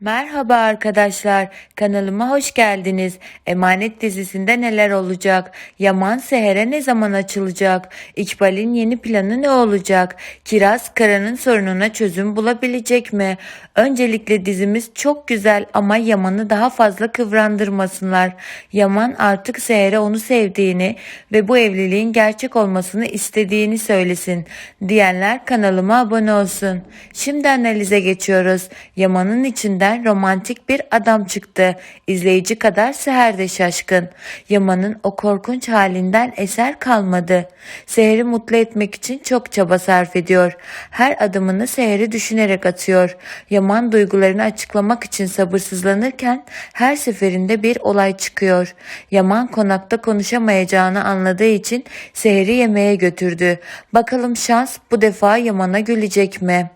Merhaba arkadaşlar, kanalıma hoş geldiniz. Emanet dizisinde neler olacak? Yaman Seher'e ne zaman açılacak? İkbal'in yeni planı ne olacak? Kiraz Kara'nın sorununa çözüm bulabilecek mi? Öncelikle dizimiz çok güzel ama Yaman'ı daha fazla kıvrandırmasınlar. Yaman artık Seher'e onu sevdiğini ve bu evliliğin gerçek olmasını istediğini söylesin. Diyenler kanalıma abone olsun. Şimdi analize geçiyoruz. Yaman'ın içinden romantik bir adam çıktı. İzleyici kadar Seher de şaşkın. Yaman'ın o korkunç halinden eser kalmadı. Seher'i mutlu etmek için çok çaba sarf ediyor. Her adımını Seher'i düşünerek atıyor. Yaman duygularını açıklamak için sabırsızlanırken her seferinde bir olay çıkıyor. Yaman konakta konuşamayacağını anladığı için Seher'i yemeğe götürdü. Bakalım şans bu defa Yaman'a gülecek mi?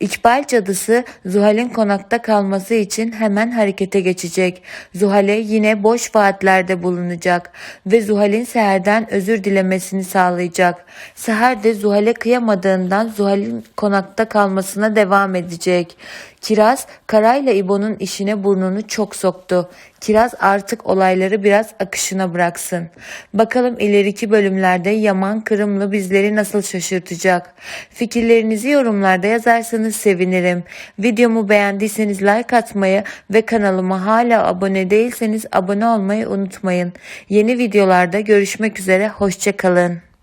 İkbal cadısı Zuhal'in konakta kalması için hemen harekete geçecek. Zuhal'e yine boş vaatlerde bulunacak ve Zuhal'in Seher'den özür dilemesini sağlayacak. Seher de Zuhal'e kıyamadığından Zuhal'in konakta kalmasına devam edecek. Kiraz Karayla İbo'nun işine burnunu çok soktu. Kiraz artık olayları biraz akışına bıraksın. Bakalım ileriki bölümlerde Yaman Kırımlı bizleri nasıl şaşırtacak? Fikirlerinizi yorumlarda yazarsanız sevinirim. Videomu beğendiyseniz like atmayı ve kanalıma hala abone değilseniz abone olmayı unutmayın. Yeni videolarda görüşmek üzere, hoşçakalın.